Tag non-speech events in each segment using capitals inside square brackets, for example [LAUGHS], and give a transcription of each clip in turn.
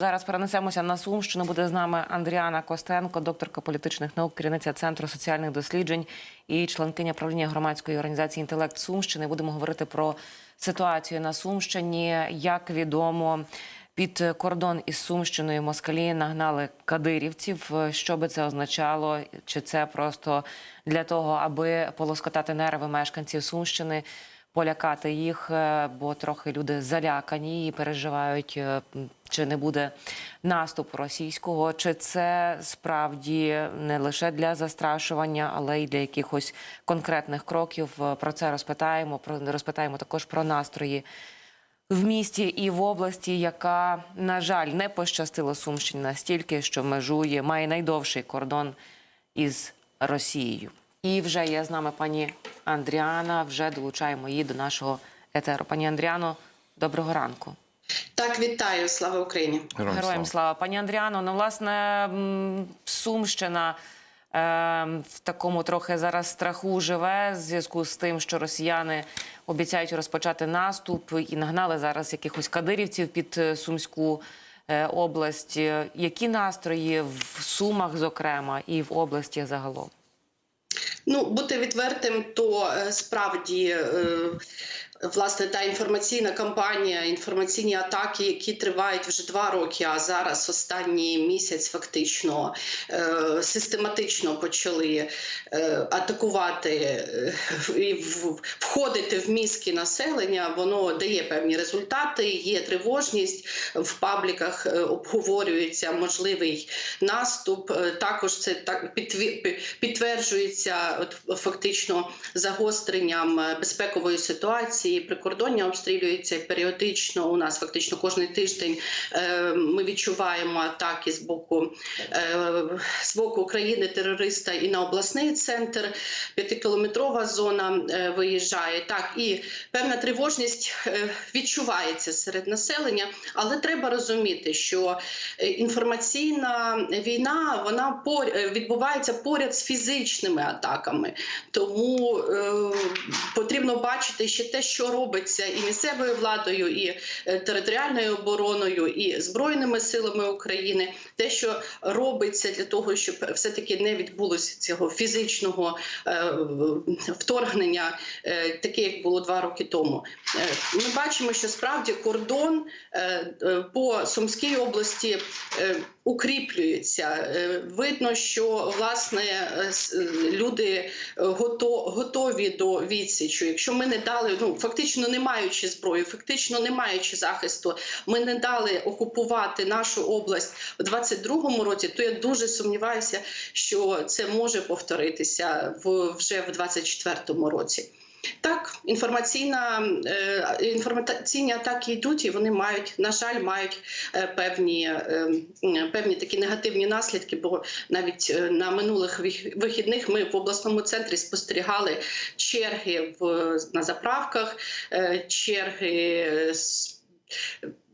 Зараз перенесемося на Сумщину. Буде з нами Андріана Костенко, докторка політичних наук, керівниця центру соціальних досліджень і членкиня правління громадської організації Інтелект Сумщини. Будемо говорити про ситуацію на Сумщині. Як відомо, під кордон із Сумщиною москалі нагнали кадирівців. Що би це означало? Чи це просто для того, аби полоскотати нерви мешканців Сумщини? Полякати їх, е, бо трохи люди залякані і переживають, е, чи не буде наступу російського, чи це справді не лише для застрашування, але й для якихось конкретних кроків. Е, Про це розпитаємо. Розпитаємо також про настрої. В місті і в області, яка на жаль не пощастила Сумщині настільки, що межує, має найдовший кордон із Росією. І вже є з нами пані Андріана. Вже долучаємо її до нашого етеру. Пані Андріано, доброго ранку. Так, вітаю, слава Україні. Героям, Героям слава. Пані Андріано, ну власне Сумщина е, в такому трохи зараз страху живе в зв'язку з тим, що росіяни обіцяють розпочати наступ і нагнали зараз якихось кадирівців під е, Сумську е, область. Е, Які настрої в Сумах, зокрема, і в області загалом? Ну, бути відвертим, то е, справді. Власне, та інформаційна кампанія, інформаційні атаки, які тривають вже два роки, а зараз останній місяць фактично е, систематично почали е, атакувати е, і входити в мізки населення. Воно дає певні результати. Є тривожність в пабліках. Обговорюється можливий наступ. Також це так підтверджується от, фактично загостренням безпекової ситуації. Прикордоння обстрілюється періодично. У нас фактично кожен тиждень е, ми відчуваємо атаки з боку е, з боку країни терориста і на обласний центр. П'ятикілометрова зона е, виїжджає. Так і певна тривожність відчувається серед населення, але треба розуміти, що інформаційна війна вона пор- відбувається поряд з фізичними атаками. Тому потрібно бачити ще те, що робиться і місцевою владою, і е, територіальною обороною, і збройними силами України, те, що робиться для того, щоб все-таки не відбулося цього фізичного е, вторгнення, е, таке як було два роки тому. Ми бачимо, що справді кордон по Сумській області укріплюється. Е, Видно, що власне е, е, люди гото- готові до відсічу. Якщо ми не дали, ну фактично не маючи зброї, фактично не маючи захисту, ми не дали окупувати нашу область у 22-му році, то я дуже сумніваюся, що це може повторитися в вже в 24-му році. Так, інформаційна е, інформаційні атаки йдуть, і вони мають, на жаль, мають е, певні, е, певні такі негативні наслідки. Бо навіть на минулих вихідних ми в обласному центрі спостерігали черги в на заправках, черги.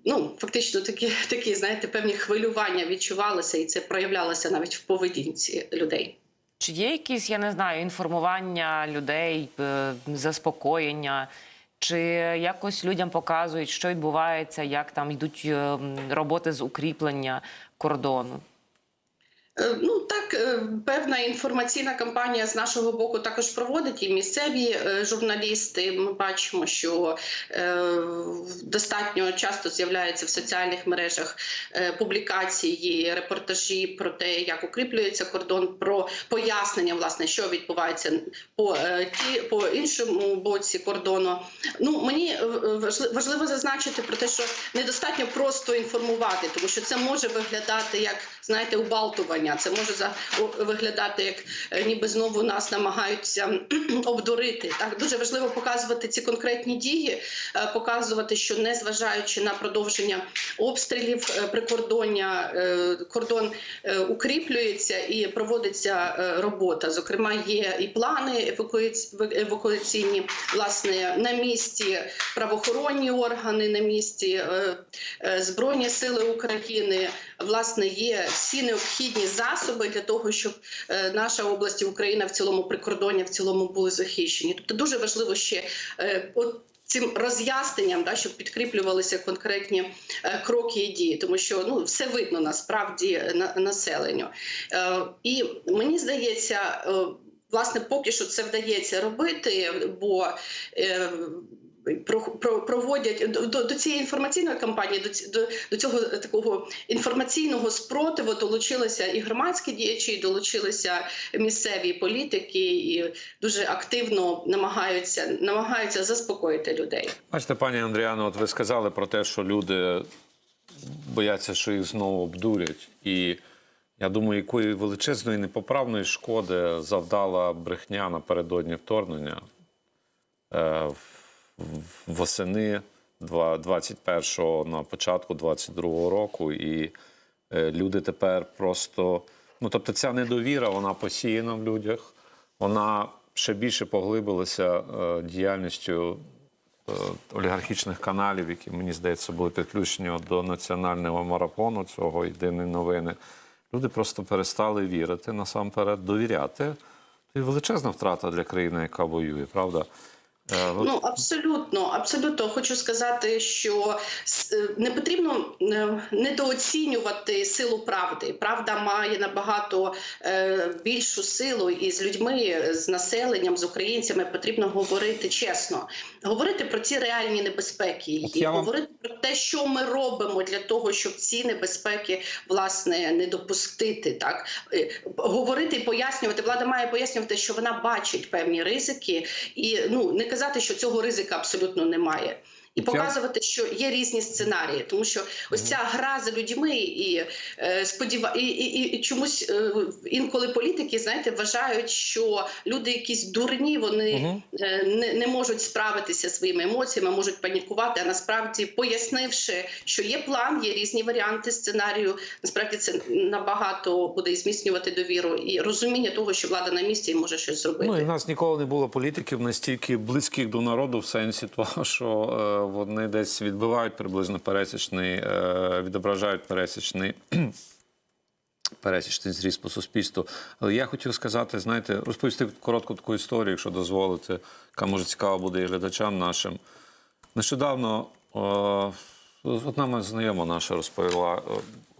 Ну, фактично, такі, такі, знаєте, певні хвилювання відчувалися, і це проявлялося навіть в поведінці людей. Чи є якісь, я не знаю, інформування людей, е, заспокоєння? Чи якось людям показують, що відбувається, як там йдуть е, роботи з укріплення кордону? Е, Ну так, е, певна інформаційна кампанія з нашого боку також проводить і місцеві е, журналісти. Ми бачимо, що достатньо часто з'являються в соціальних мережах публікації, репортажі про те, як укріплюється кордон, про пояснення, власне, що відбувається по ті по іншому боці кордону. Ну мені важливо зазначити про те, що недостатньо просто інформувати, тому що це може виглядати як знаєте, убалтування. Це може за виглядати як е, ніби знову нас намагаються [CLEARS THROAT] обдурити. Так дуже важливо показувати ці конкретні дії, е, показувати, що незважаючи на продовження обстрілів е, прикордоння, кордон укріплюється і проводиться робота. Зокрема, є і плани евакуаці- евакуаційні, власне, на місці правоохоронні органи, на місці Збройні сили України. Власне, є всі необхідні засоби для того, щоб е, наша область і Україна в цілому прикордоння в цілому були захищені. Тобто дуже важливо ще е, от цим роз'ясненням, да, щоб підкріплювалися конкретні е, кроки і дії, тому що ну все видно насправді на населенню. І мені здається. Власне, поки що це вдається робити, бо проводять до, до, цієї інформаційної кампанії, до, до, до цього такого інформаційного спротиву долучилися і громадські діячі, і долучилися місцеві політики, і дуже активно намагаються намагаються заспокоїти людей. Бачите, пані Андріано, от ви сказали про те, що люди бояться, що їх знову обдурять. І я думаю, якої величезної непоправної шкоди завдала брехня напередодні вторгнення е, восени два- 21-го на початку 22-го року. І е, люди тепер просто. Ну, тобто, ця недовіра, вона посіяна в людях, вона ще більше поглибилася е, діяльністю е, олігархічних каналів, які, мені здається, були підключені до національного марафону цього єдиної новини. Люди просто перестали вірити насамперед, довіряти. Це величезна втрата для країни, яка воює, правда? Е, Ну абсолютно, абсолютно хочу сказати, що е, не потрібно е, недооцінювати силу правди. Правда має набагато більшу силу, і з людьми, з населенням, з українцями потрібно говорити чесно, говорити про ці реальні небезпеки, і вам- говорити про те, що ми робимо для того, щоб ці небезпеки власне не допустити. Так говорити і пояснювати. Влада має пояснювати, що вона бачить певні ризики, і ну не казати, що цього ризика абсолютно немає. І показувати, що є різні сценарії, тому що ось ця гра за людьми і е, сподіва і, і, і, і чомусь е, інколи політики знаєте вважають, що люди якісь дурні, вони е, не, не можуть справитися своїми емоціями, можуть панікувати. А насправді, пояснивши, що є план, є різні варіанти сценарію. Насправді це набагато буде і зміцнювати довіру і розуміння того, що влада на місці і може щось зробити. Ну і в нас ніколи не було політиків настільки близьких до народу, в сенсі того, що вони десь відбивають приблизно пересічний, е, відображають пересічний. [CLEARS THROAT] Пересічний зріст по суспільству. Але я хотів сказати, знаєте, розповісти коротку таку історію, якщо дозволите, яка може цікава буде і глядачам нашим. Нещодавно е, одна моя знайома наша розповіла.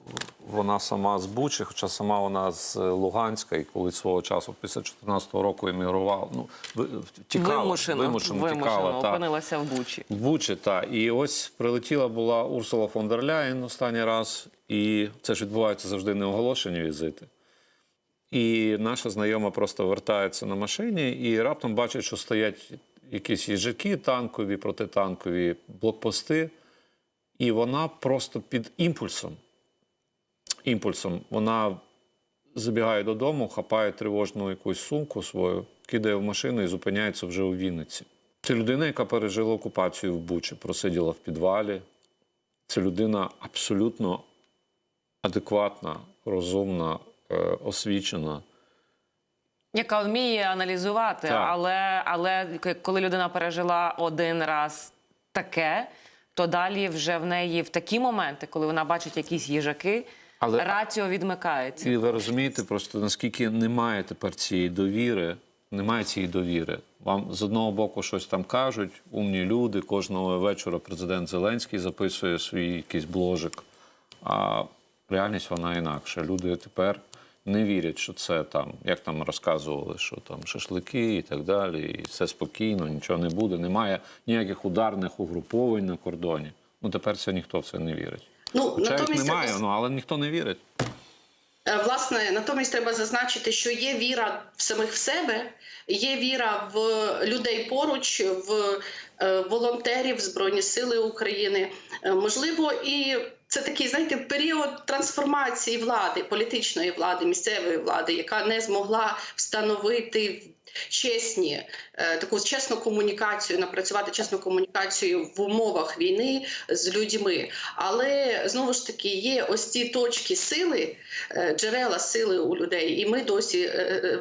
Е, Вона сама з Бучі, хоча сама вона з Луганська, і коли свого часу, після 14-го року емігрувала, ну ви- втікала, вимушено, вимушено, вимушено тікала. та. опинилася в Бучі. В Бучі, так. І ось прилетіла була Урсула фон дер Ляєн останній раз, і це ж відбуваються завжди неоголошені візити. І наша знайома просто вертається на машині і раптом бачить, що стоять якісь їжаки танкові, протитанкові блокпости, і вона просто під імпульсом. Імпульсом вона забігає додому, хапає тривожну якусь сумку свою, кидає в машину і зупиняється вже у Вінниці. Це людина, яка пережила окупацію в Бучі, просиділа в підвалі. Це людина абсолютно адекватна, розумна, е, освічена. Яка вміє аналізувати, Так. але, але коли людина пережила один раз таке, то далі вже в неї в такі моменти, коли вона бачить якісь їжаки, Але- раціо відмикається. І ви розумієте, просто наскільки немає тепер цієї довіри, немає цієї довіри. Вам з одного боку щось там кажуть, умні люди. Кожного вечора президент Зеленський записує свій якийсь бложик. А реальність вона інакша. Люди тепер не вірять, що це там, як там розказували, що там шашлики і так далі, і все спокійно, нічого не буде. Немає ніяких ударних угруповань на кордоні. Ну тепер це ніхто в це не вірить. Ну натомість немає, треба ну але ніхто не вірить. Е, Власне, натомість треба зазначити, що є віра в самих в себе, є віра в людей поруч, в е, волонтерів Збройні Сили України. Е, Можливо, і це такий, знаєте, період трансформації влади, політичної влади, місцевої влади, яка не змогла встановити чесні, е, таку чесну комунікацію, напрацювати чесну комунікацію в умовах війни з людьми. Але знову ж таки є ось ці точки сили, е, джерела сили у людей, і ми досі е,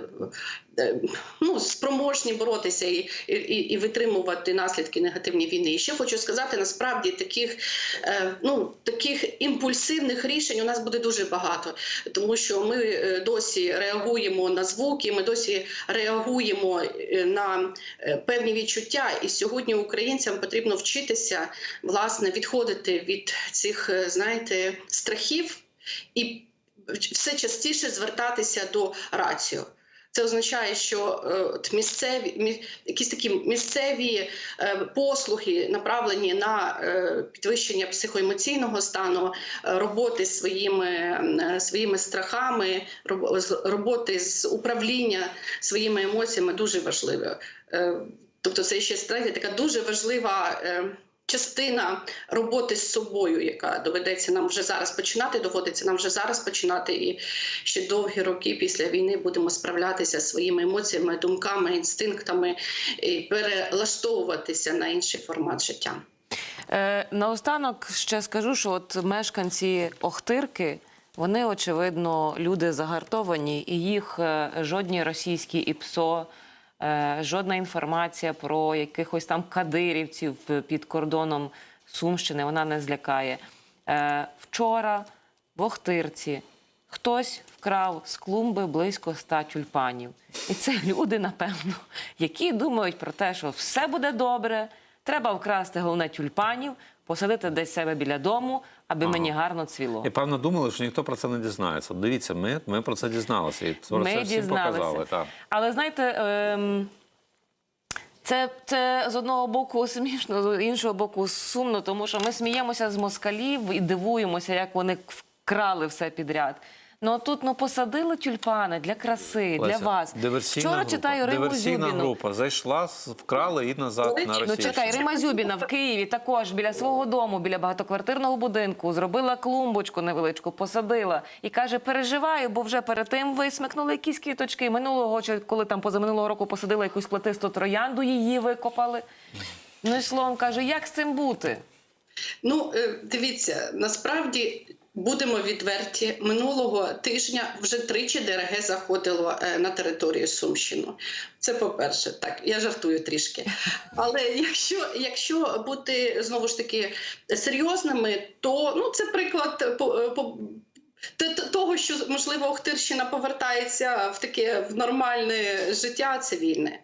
ну, спроможні боротися і, і, і витримувати наслідки негативні війни. І ще хочу сказати, насправді таких, е, ну, таких імпульсивних рішень у нас буде дуже багато, тому що ми е, досі реагуємо на звуки, ми досі реагуємо е, на е, певні відчуття. І сьогодні українцям потрібно вчитися власне відходити від цих, е, знаєте, страхів і все частіше звертатися до раціо. Це означає, що е, місцеві мі, якісь такі місцеві е, послуги направлені на е, підвищення психоемоційного стану, роботи з своїми, своїми страхами, роботи з управління своїми емоціями дуже важливі. Тобто, це ще знаєте, така дуже важлива. Частина роботи з собою, яка доведеться нам вже зараз починати, доводиться нам вже зараз починати, і ще довгі роки після війни будемо справлятися зі своїми емоціями, думками, інстинктами і перелаштовуватися на інший формат життя. Е, наостанок ще скажу, що от мешканці Охтирки, вони, очевидно, люди загартовані, і їх е, жодні російські ІПСО, жодна інформація про якихось там кадирівців під кордоном Сумщини вона не злякає. Е, вчора в Охтирці хтось вкрав з клумби близько ста тюльпанів. І це [LAUGHS] люди, напевно, які думають про те, що все буде добре. Треба вкрасти головне тюльпанів, посадити десь себе біля дому, аби мені гарно цвіло. І певно думали, що ніхто про це не дізнається. Дивіться, ми, ми про це дізналися і про це Ми дізналися. показали. Так. Але знаєте, ем, це, це з одного боку [LAUGHS] смішно, з іншого боку сумно, тому що ми сміємося з москалів і дивуємося, як вони вкрали все підряд. Ну а тут ну посадили тюльпани для краси, Леся, для вас. Диверсійна Вчора група. читаю Риму Диверсійна Зюбіну. група зайшла, вкрали і назад на ну, Ну чекай, Рима Зюбіна в Києві також біля свого дому, біля багатоквартирного будинку, зробила клумбочку невеличку, посадила і каже: переживаю, бо вже перед тим висмикнули якісь квіточки. Минулого чи коли там позаминулого року посадила якусь плетисту троянду, її викопали. Ну і словом каже, як з цим бути? Ну, е, дивіться, насправді будемо відверті. Минулого тижня вже тричі ДРГ заходило е, на територію Сумщину. Це по-перше, так, я жартую трішки. Але якщо, якщо бути знову ж таки серйозними, то ну, це приклад по. е, по того, що можливо Охтирщина повертається в таке в нормальне життя цивільне.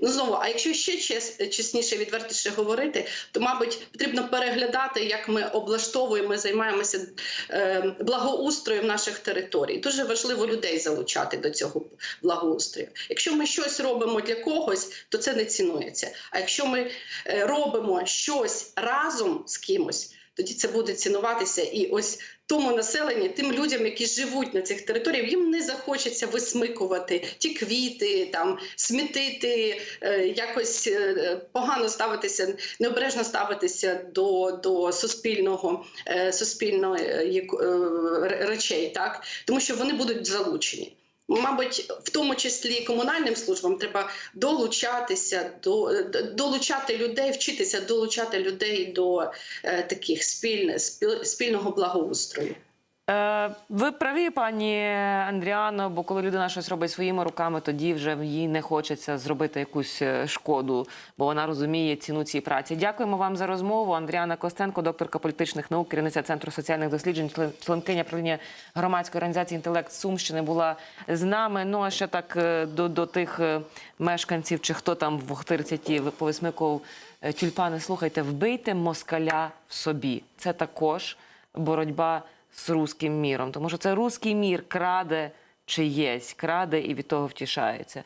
Ну знову, а якщо ще чес, чесніше, відвертіше говорити, то мабуть потрібно переглядати, як ми облаштовуємо, займаємося е, благоустроєм наших територій. Дуже важливо людей залучати до цього благоустрою. Якщо ми щось робимо для когось, то це не цінується. А якщо ми е, робимо щось разом з кимось, тоді це буде цінуватися і ось тому населенні, тим людям, які живуть на цих територіях, їм не захочеться висмикувати ті квіти, там смітити, е, якось е, погано ставитися, необережно ставитися до, до суспільного е, суспільної речей, так тому що вони будуть залучені. Мабуть, в тому числі комунальним службам треба долучатися до долучати людей, вчитися долучати людей до е, таких спільне спіл- спільного благоустрою. Е, ви праві, пані Андріано, бо коли людина щось робить своїми руками, тоді вже їй не хочеться зробити якусь е, шкоду, бо вона розуміє ціну цієї праці. Дякуємо вам за розмову. Андріана Костенко, докторка політичних наук, керівниця центру соціальних досліджень, членкиня правління громадської організації інтелект Сумщини була з нами. Ну а ще так е, до, до тих мешканців, чи хто там в Охтирці повисмикував тюльпани. Слухайте, вбийте москаля в собі. Це також боротьба з руським міром, тому що це руський мір краде чиєсь, краде і від того втішається.